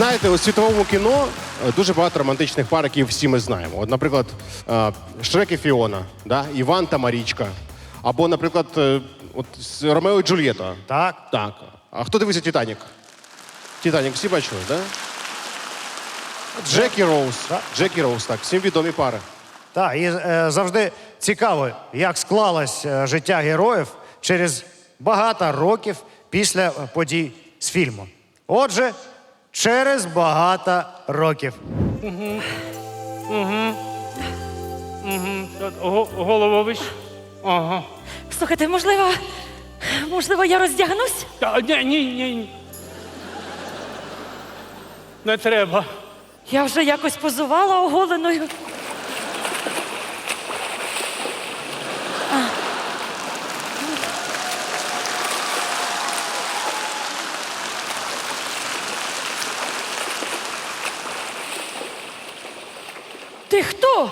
Знаєте, у світовому кіно е, дуже багато романтичних пар, які всі ми знаємо. От, наприклад, е, Шрек і Фіона, да? Іван та Марічка. Або, наприклад, е, от, Ромео і Джульєта. Так. Так. А хто дивився Титанік? Титанік всі бачили, так? Да? Джек і Роуз. Так. Джек і Роуз, так. Всім відомі пари. Так, і е, завжди цікаво, як склалось е, життя героїв через багато років після подій з фільму. Отже, через багато років. Го- Головович. Ага. Слухайте, можливо, можливо, я роздягнусь? Та, ні, ні, ні. Не треба. Я вже якось позувала оголеною. Ти хто?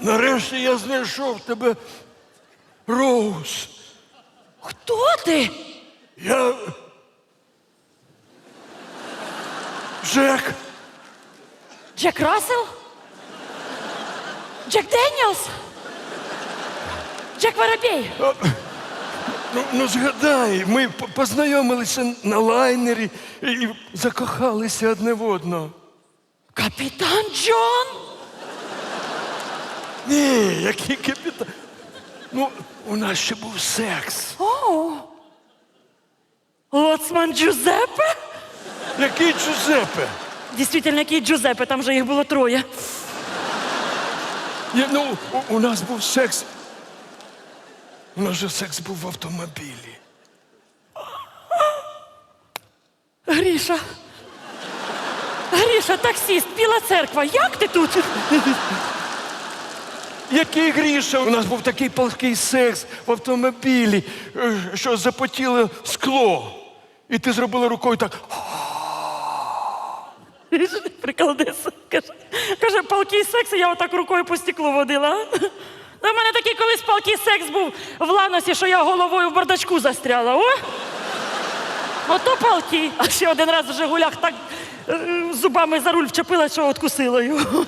Нарешті я знайшов тебе, Роуз. Хто ти? Я. Джек. Джек Рассел? Джек Деніелс? Джек Воробей? Ну, ну згадай, ми познайомилися на лайнері і закохалися одне в одного. Капітан Джон? Ні, який капітан. Ну, у нас ще був секс. О! Лоцман Джузеппе? Який Джузеппе? Дійсно, який Джузеппе, там же їх було троє. Я, ну, у, у нас був секс. У нас же секс був в автомобілі. Гріша. Гріша, таксіст, Біла церква, як ти тут? Який гріша? У нас був такий палкий секс в автомобілі, е, що запотіло скло. І ти зробила рукою так. Приколдеса. Каже, каже, палкий секс, і я отак рукою по стеклу водила. У мене такий колись палкий секс був в ланосі, що я головою в бардачку застряла. О! Ото палкий. А ще один раз в Жигулях так е, зубами за руль вчепила, що откусила його.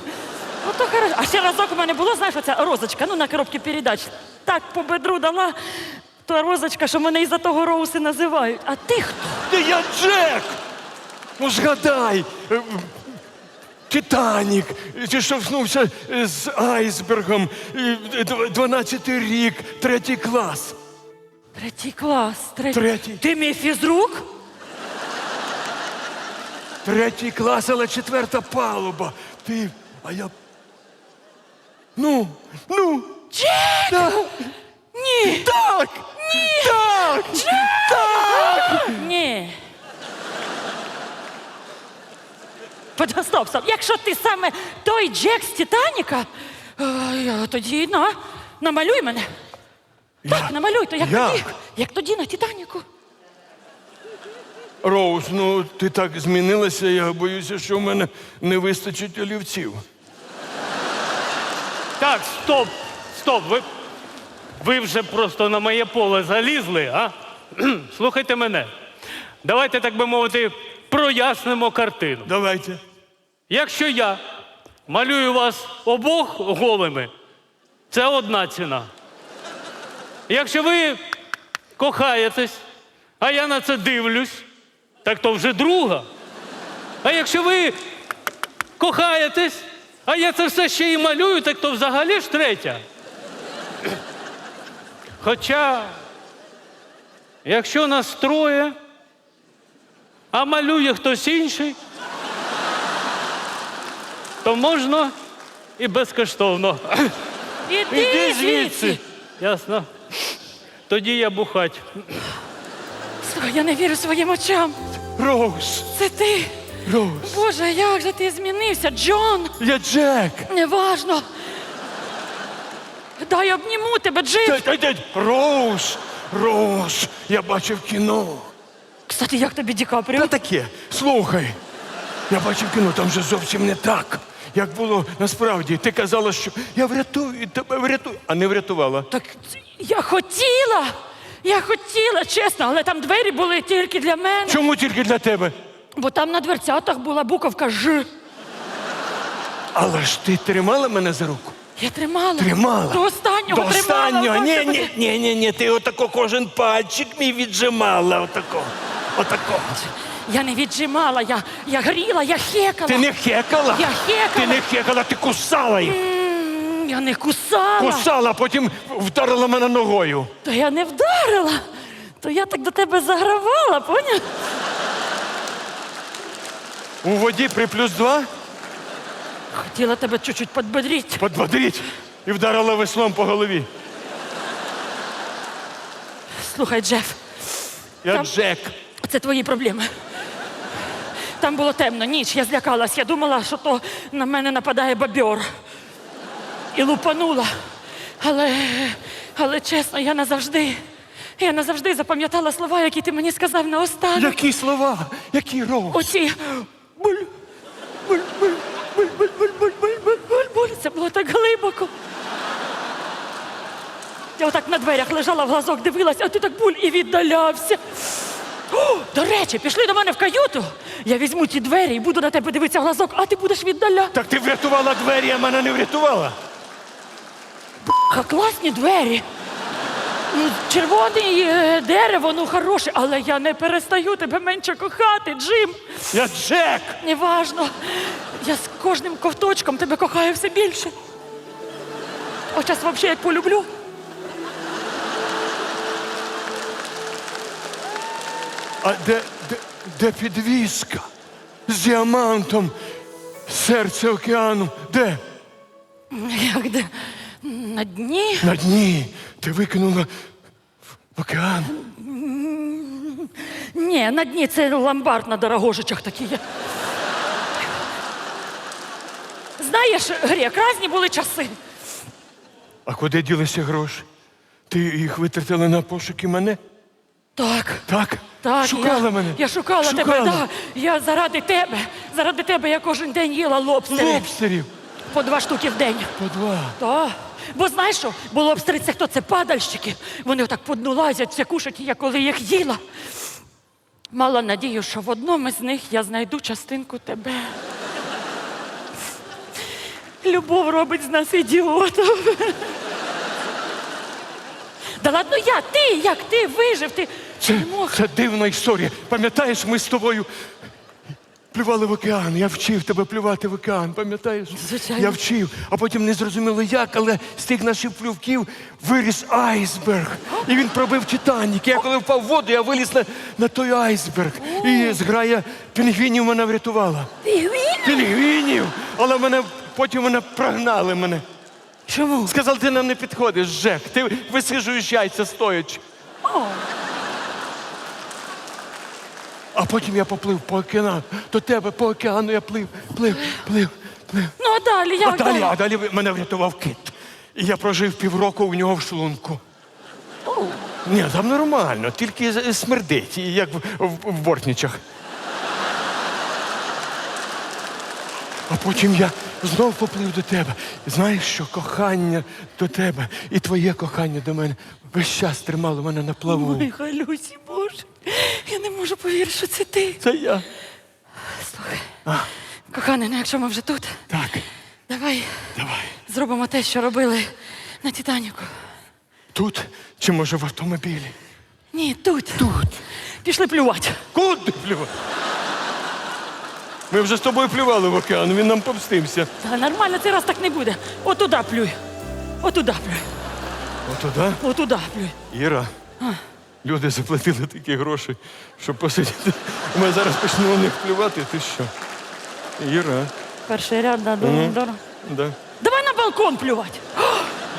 Ото хорошо. А ще разок у мене було, знаєш, оця розочка, ну на коробці передач. Так по бедру дала та розочка, що мене із-за того Роуси називають. А ти хто? Ти я Джек! Ну згадай. е, Титанік, ти штовхнувся з айсбергом, 12 рік, третій клас. Третій клас. Третій. Третій. Ти мій фізрук? Третій клас, але четверта палуба. Ти, а я. Ну, ну. Джек! Так, Ні! так, так, так. Ні. Подо- Стоп, стоп. Якщо ти саме той Джек з Титаніка, е, тоді на, намалюй мене. Так, намалюй, то як, Як? тоді, як тоді на Титаніку. Роуз, ну ти так змінилася, я боюся, що в мене не вистачить олівців. Так, стоп, стоп. Ви, ви вже просто на моє поле залізли, а? Слухайте мене. Давайте, так би мовити, прояснимо картину. Давайте. Якщо я малюю вас обох голими, це одна ціна. Якщо ви кохаєтесь, а я на це дивлюсь, так то вже друга. А якщо ви кохаєтесь, а я це все ще і малюю, так то взагалі ж третя. Хоча, якщо нас троє, а малює хтось інший, то можна і безкоштовно. Іди, звідси. Ясно. Тоді я бухать. Слухай, я не вірю своїм очам. Роуз, Це ти. Роуз. Боже, як же ти змінився, Джон? Я Джек. Неважно. Дай обніму тебе, Джим. Дай, дай, дай. Роуз, Роуз, я бачив кіно. Кстати, як тобі Ді Капріо? Та таке, слухай. Я бачив кіно, там же зовсім не так. Як було насправді, ти казала, що я врятую тебе, врятую, а не врятувала. Так я хотіла, Я хотіла, чесно, але там двері були тільки для мене. Чому тільки для тебе? Бо там на дверцятах була буковка Ж. Але ж ти тримала мене за руку. Я тримала. Тримала. До останнього До тримала. останнього. Ні, ні, ні, ні, ні. Ти отако кожен пальчик мій віджимала. Отако. Отако. Я не віджимала, я, я гріла, я хекала. Ти не хекала? Я хекала. Ти не хекала, ти кусала їх. М, Я не кусала. Кусала, потім вдарила мене ногою. То я не вдарила. То я так до тебе загравала, поняв? У воді при плюс два Хотіла тебе чуть-чуть подбодрити. подбодріть і вдарила веслом по голові. Слухай, Джеф, Я Там- Джек. це твої проблеми. Там було темно, ніч, я злякалась. Я думала, що то на мене нападає бабьор. І лупанула. Але, але чесно, я назавжди, я назавжди запам'ятала слова, які ти мені сказав на останок. Які слова? Які ров? Оці буль, буль, буль, буль, буль, буль, буль, буль, буль, буль, буль. Це було так глибоко. Я отак на дверях лежала в глазок, дивилась, а ти так буль і віддалявся. О, до речі, пішли до мене в каюту. Я візьму ті двері і буду на тебе дивитися в глазок, а ти будеш віддаля. Так ти врятувала двері, а мене не врятувала. Ха, класні двері. Ну, червоне е, дерево, ну хороше, але я не перестаю тебе менше кохати, Джим. Я Джек. Неважно. Я з кожним ковточком тебе кохаю все більше. От час взагалі як полюблю. А де, де, де підвіска? З діамантом. Серце океану. Де? Як де? На дні? На дні. Ти викинула в океан. Ні, на дні це ломбард на Дорогожичах такий є. Знаєш, Грек, разні були часи. А куди ділися гроші? Ти їх витратила на пошуки мене? Так. Так? Так, Шукала я, мене? Я шукала, тебе, Шукала. да. Я заради тебе. Заради тебе я кожен день їла лобстери. Лобстерів. По два штуки в день. По два. Так. Бо знаєш що? Бо лобстери це хто? Це падальщики. Вони отак по дну лазять, все кушать, і я коли їх їла. Мала надію, що в одному з них я знайду частинку тебе. Любов робить з нас ідіотів. Да ладно я, ти, як ти вижив, ти Це, це дивна історія. Пам'ятаєш, ми з тобою плювали в океан. Я вчив тебе плювати в океан, пам'ятаєш? Звичайно. Я вчив, а потім не зрозуміло як, але з тих наших плювків виріс айсберг. І він пробив Титанік. Я коли впав в воду, я виліз на, на той айсберг. І зграя пінгвінів мене врятувала. Пінгвін? Пінгвінів! Але мене потім мене прогнали мене. Чому? Сказали, ти нам не підходиш, Жек. Ти висижуєш яйця стоячи. О, А потім я поплив по океану. До тебе по океану я плив, плив, плив, плив. ну а далі як А далі, а далі мене врятував кит. І я прожив півроку у нього в шлунку. Ні, там нормально, тільки смердить, як в, в, в бортничах. А потім я знов поплив до тебе. І знаєш що, кохання до тебе і твоє кохання до мене весь час тримало мене на плаву. Ой, Галюсі, Боже, я не можу повірити, що це ти. Це я. Слухай, коханий, ну якщо ми вже тут, Так, давай давай. зробимо те, що робили на Титаніку. Тут чи може в автомобілі? Ні, тут. Тут. Пішли плювати. Куди плювати? Ми вже з тобою плювали в океан, він нам помстився. Та нормально, цей раз так не буде. Отуда плюй. Отуда плюй. Отуда? Отуда плюй. Іра. Люди заплатили такі гроші, щоб посидіти. Ми зараз почнемо на них плювати, ти що? Іра, Перший ряд, да, дорого, дорого. да. Давай на балкон плювати. О,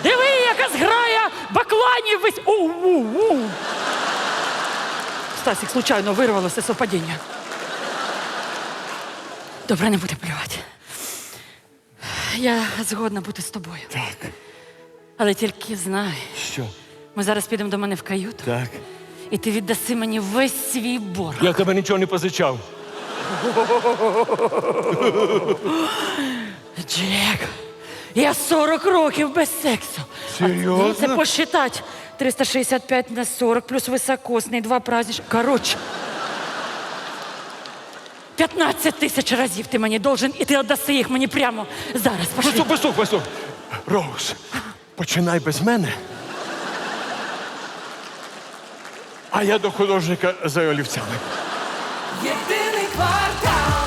Диви, яка зграя бакланів весь. У-у-у. Стасік случайно вирвалося совпадіння. Добре, не буде плювати. Я згодна бути з тобою. Так. Але тільки знай, Що? ми зараз підемо до мене в каюту, Так. і ти віддаси мені весь свій борг. Я тебе нічого не позичав. Джек, я 40 років без сексу. Серйозно? Це посчитать. 365 на 40, плюс високосний, два праздничні. Коротше. 15 тисяч разів ти мені должен, і ти віддаси їх мені прямо зараз. Пошли. Послух, послух, послух. Роуз, починай без мене. А я до художника за олівцями. Єдиний квартал